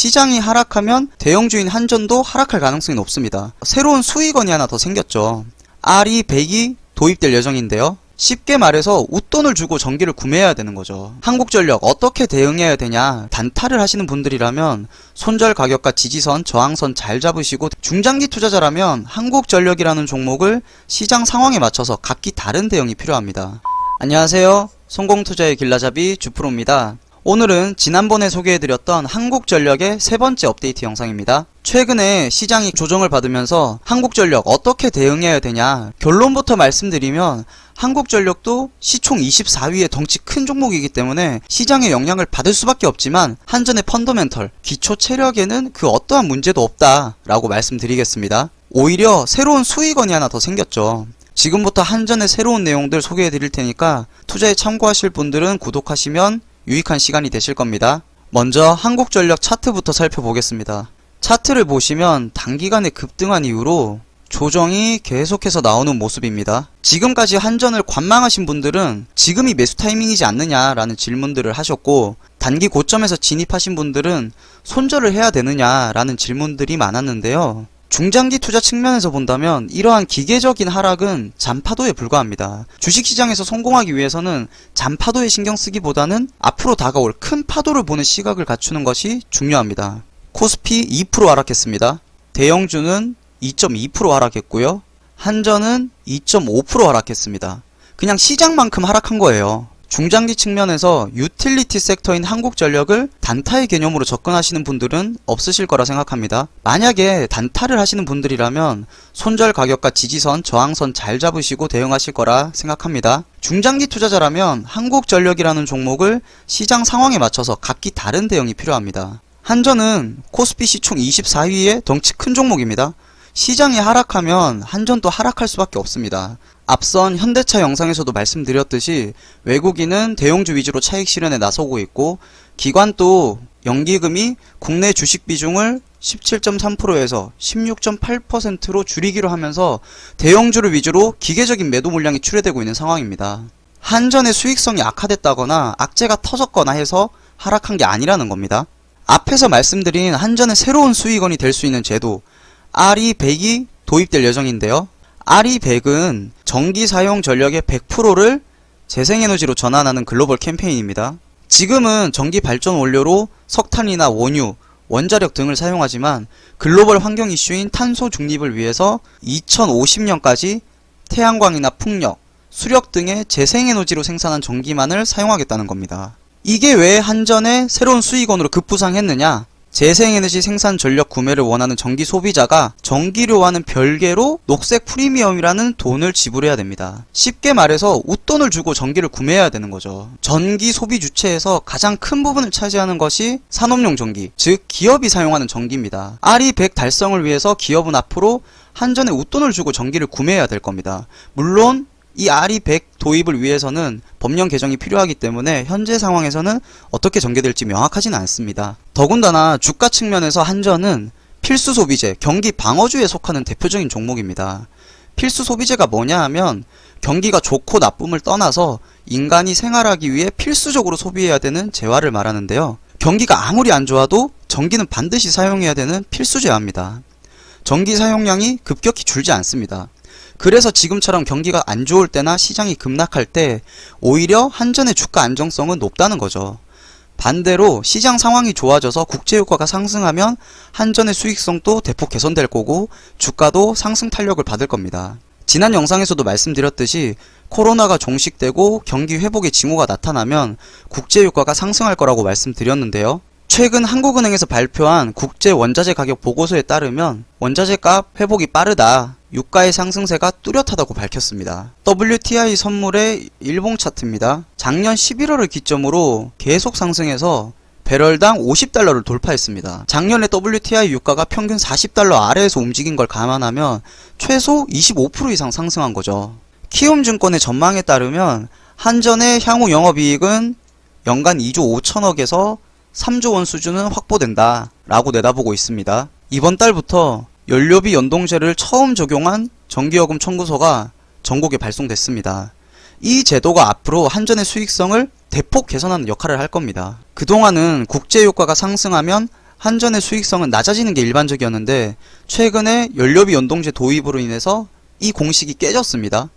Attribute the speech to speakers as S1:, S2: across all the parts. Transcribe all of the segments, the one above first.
S1: 시장이 하락하면 대형주인 한전도 하락할 가능성이 높습니다. 새로운 수익원이 하나 더 생겼죠. RE 100이 도입될 예정인데요. 쉽게 말해서 웃돈을 주고 전기를 구매해야 되는 거죠. 한국전력 어떻게 대응해야 되냐 단타를 하시는 분들이라면 손절 가격과 지지선, 저항선 잘 잡으시고 중장기 투자자라면 한국전력이라는 종목을 시장 상황에 맞춰서 각기 다른 대응이 필요합니다. 안녕하세요. 성공투자의 길라잡이 주프로입니다. 오늘은 지난번에 소개해드렸던 한국전력의 세 번째 업데이트 영상입니다. 최근에 시장이 조정을 받으면서 한국전력 어떻게 대응해야 되냐 결론부터 말씀드리면 한국전력도 시총 24위의 덩치 큰 종목이기 때문에 시장의 영향을 받을 수밖에 없지만 한전의 펀더멘털, 기초 체력에는 그 어떠한 문제도 없다라고 말씀드리겠습니다. 오히려 새로운 수익원이 하나 더 생겼죠. 지금부터 한전의 새로운 내용들 소개해 드릴 테니까 투자에 참고하실 분들은 구독하시면 유익한 시간이 되실 겁니다. 먼저 한국전력 차트부터 살펴보겠습니다. 차트를 보시면 단기간에 급등한 이후로 조정이 계속해서 나오는 모습입니다. 지금까지 한전을 관망하신 분들은 지금이 매수 타이밍이지 않느냐라는 질문들을 하셨고 단기 고점에서 진입하신 분들은 손절을 해야 되느냐라는 질문들이 많았는데요. 중장기 투자 측면에서 본다면 이러한 기계적인 하락은 잔파도에 불과합니다. 주식시장에서 성공하기 위해서는 잔파도에 신경 쓰기보다는 앞으로 다가올 큰 파도를 보는 시각을 갖추는 것이 중요합니다. 코스피 2% 하락했습니다. 대형주는 2.2% 하락했고요. 한전은 2.5% 하락했습니다. 그냥 시장만큼 하락한 거예요. 중장기 측면에서 유틸리티 섹터인 한국전력을 단타의 개념으로 접근하시는 분들은 없으실 거라 생각합니다. 만약에 단타를 하시는 분들이라면 손절 가격과 지지선, 저항선 잘 잡으시고 대응하실 거라 생각합니다. 중장기 투자자라면 한국전력이라는 종목을 시장 상황에 맞춰서 각기 다른 대응이 필요합니다. 한전은 코스피 시총 24위의 덩치 큰 종목입니다. 시장이 하락하면 한전도 하락할 수밖에 없습니다. 앞선 현대차 영상에서도 말씀드렸듯이 외국인은 대형주 위주로 차익 실현에 나서고 있고 기관도 연기금이 국내 주식 비중을 17.3%에서 16.8%로 줄이기로 하면서 대형주를 위주로 기계적인 매도 물량이 출회되고 있는 상황입니다. 한전의 수익성이 악화됐다거나 악재가 터졌거나 해서 하락한 게 아니라는 겁니다. 앞에서 말씀드린 한전의 새로운 수익원이 될 수 있는 제도 RE100이 도입될 예정인데요. RE100은 전기 사용 전력의 100%를 재생에너지로 전환하는 글로벌 캠페인입니다. 지금은 전기 발전 원료로 석탄이나 원유, 원자력 등을 사용하지만 글로벌 환경 이슈인 탄소 중립을 위해서 2050년까지 태양광이나 풍력, 수력 등의 재생에너지로 생산한 전기만을 사용하겠다는 겁니다. 이게 왜 한전의 새로운 수익원으로 급부상했느냐? 재생에너지 생산 전력 구매를 원하는 전기 소비자가 전기료와는 별개로 녹색 프리미엄이라는 돈을 지불해야 됩니다. 쉽게 말해서 웃돈을 주고 전기를 구매해야 되는 거죠. 전기 소비 주체에서 가장 큰 부분을 차지하는 것이 산업용 전기, 즉 기업이 사용하는 전기입니다. RE100 달성을 위해서 기업은 앞으로 한전에 웃돈을 주고 전기를 구매해야 될 겁니다. 물론 이 RE100 도입을 위해서는 법령 개정이 필요하기 때문에 현재 상황에서는 어떻게 전개될지 명확하지는 않습니다. 더군다나 주가 측면에서 한전은 필수 소비재, 경기 방어주에 속하는 대표적인 종목입니다. 필수 소비재가 뭐냐 하면 경기가 좋고 나쁨을 떠나서 인간이 생활하기 위해 필수적으로 소비해야 되는 재화를 말하는데요. 경기가 아무리 안 좋아도 전기는 반드시 사용해야 되는 필수 재화입니다. 전기 사용량이 급격히 줄지 않습니다. 그래서 지금처럼 경기가 안 좋을 때나 시장이 급락할 때 오히려 한전의 주가 안정성은 높다는 거죠. 반대로 시장 상황이 좋아져서 국제 효과가 상승하면 한전의 수익성도 대폭 개선될 거고 주가도 상승 탄력을 받을 겁니다. 지난 영상에서도 말씀드렸듯이 코로나가 종식되고 경기 회복의 징후가 나타나면 국제 효과가 상승할 거라고 말씀드렸는데요. 최근 한국은행에서 발표한 국제 원자재 가격 보고서에 따르면 원자재 값 회복이 빠르다. 유가의 상승세가 뚜렷하다고 밝혔습니다. WTI 선물의 일봉 차트입니다. 작년 11월을 기점으로 계속 상승해서 배럴당 50달러를 돌파했습니다. 작년에 WTI 유가가 평균 40달러 아래에서 움직인 걸 감안하면 최소 25% 이상 상승한 거죠. 키움증권의 전망에 따르면 한전의 향후 영업이익은 연간 2조 5천억에서 3조 원 수준은 확보된다 라고 내다보고 있습니다. 이번 달부터 연료비 연동제를 처음 적용한 전기요금 청구서가 전국에 발송됐습니다. 이 제도가 앞으로 한전의 수익성을 대폭 개선하는 역할을 할 겁니다. 그동안은 국제유가가 상승하면 한전의 수익성은 낮아지는 게 일반적이었는데 최근에 연료비 연동제 도입으로 인해서 이 공식이 깨졌습니다.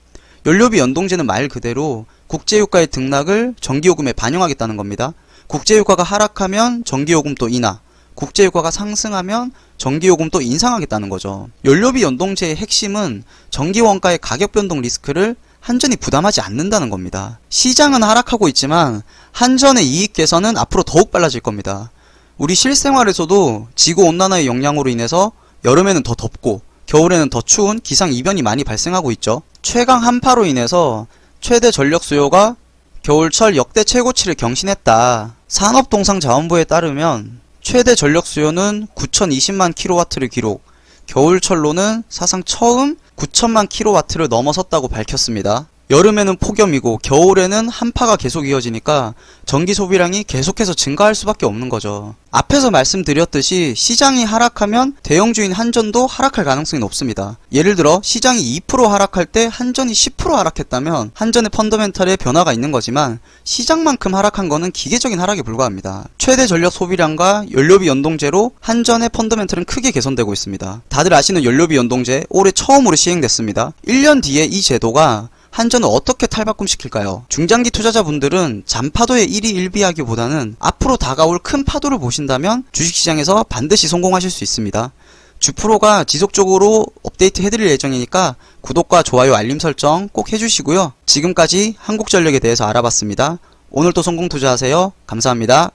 S1: 연료비 연동제는 말 그대로 국제유가의 등락을 전기요금에 반영하겠다는 겁니다. 국제유가가 하락하면 전기요금도 인하, 국제유가가 상승하면 전기요금도 인상하겠다는 거죠. 연료비 연동제의 핵심은 전기원가의 가격 변동 리스크를 한전이 부담하지 않는다는 겁니다. 시장은 하락하고 있지만 한전의 이익 개선은 앞으로 더욱 빨라질 겁니다. 우리 실생활에서도 지구 온난화의 영향으로 인해서 여름에는 더 덥고 겨울에는 더 추운 기상 이변이 많이 발생하고 있죠. 최강 한파로 인해서 최대 전력 수요가 겨울철 역대 최고치를 경신했다. 산업동상자원부에 따르면 최대 전력 수요는 9,020만 킬로와트를 기록, 겨울철로는 사상 처음 9천만 킬로와트를 넘어섰다고 밝혔습니다. 여름에는 폭염이고 겨울에는 한파가 계속 이어지니까 전기 소비량이 계속해서 증가할 수밖에 없는 거죠. 앞에서 말씀드렸듯이 시장이 하락하면 대형주인 한전도 하락할 가능성이 높습니다. 예를 들어 시장이 2% 하락할 때 한전이 10% 하락했다면 한전의 펀더멘탈에 변화가 있는 거지만 시장만큼 하락한 거는 기계적인 하락에 불과합니다. 최대 전력 소비량과 연료비 연동제로 한전의 펀더멘탈은 크게 개선되고 있습니다. 다들 아시는 연료비 연동제 올해 처음으로 시행됐습니다. 1년 뒤에 이 제도가 한전을 어떻게 탈바꿈 시킬까요? 중장기 투자자분들은 잔파도의 1위 1비하기보다는 앞으로 다가올 큰 파도를 보신다면 주식시장에서 반드시 성공하실 수 있습니다. 주프로가 지속적으로 업데이트 해드릴 예정이니까 구독과 좋아요 알림 설정 꼭 해주시고요. 지금까지 한국전력에 대해서 알아봤습니다. 오늘도 성공 투자하세요. 감사합니다.